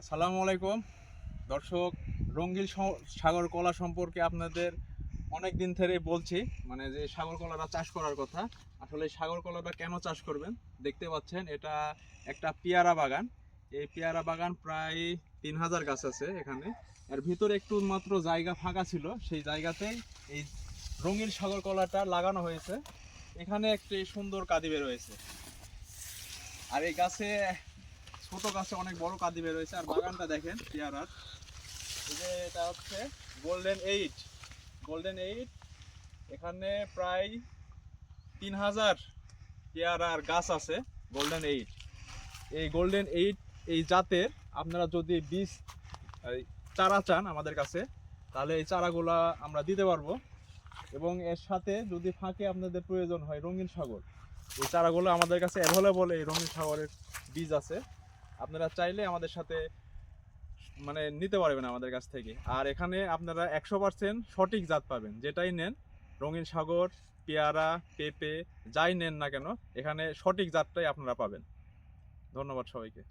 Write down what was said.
আসসালামু আলাইকুম। দর্শক, রঙ্গিল সাগর কলা সম্পর্কে আপনাদের অনেক দিন ধরেই বলছি মানে যে সাগর কলাটা চাষ করার কথা, আসলে সাগর কলাটা কেন চাষ করবেন? দেখতে পাচ্ছেন, এটা একটা পেয়ারা বাগান। এই পেয়ারা বাগান প্রায় তিন হাজার গাছ আছে এখানে। এর ভিতরে একটু মাত্র জায়গা ফাঁকা ছিল, সেই জায়গাতেই এই রঙিন সাগর কলাটা লাগানো হয়েছে। এখানে একটি সুন্দর কাদি রয়েছে আর এই গাছে ছোট গাছে অনেক বড় কাদি হয়েছে আর বাগানটা দেখেন পেয়ারার। এটা হচ্ছে গোল্ডেন এইট গোল্ডেন এইট এখানে প্রায় তিন হাজার পেয়ারার গাছ আছে গোল্ডেন এইট এই গোল্ডেন এইট এই জাতের আপনারা যদি বীজ চারা চান আমাদের কাছে, তাহলে এই চারাগুলা আমরা দিতে পারব। এবং এর সাথে যদি ফাঁকে আপনাদের প্রয়োজন হয় রঙিন সাগর, এই চারাগুলো আমাদের কাছে অ্যাভেলেবল এই রঙিন সাগরের বীজ আছে। আপনারা চাইলে আমাদের সাথে মানে নিতে পারবেন আমাদের কাছ থেকে। আর এখানে আপনারা একশো পার্সেন্ট সঠিক জাত পাবেন। যেটাই নেন, রঙিন সাগর, পেয়ারা, পেঁপে, যাই নেন না কেন, এখানে সঠিক জাতটাই আপনারা পাবেন। ধন্যবাদ সবাইকে।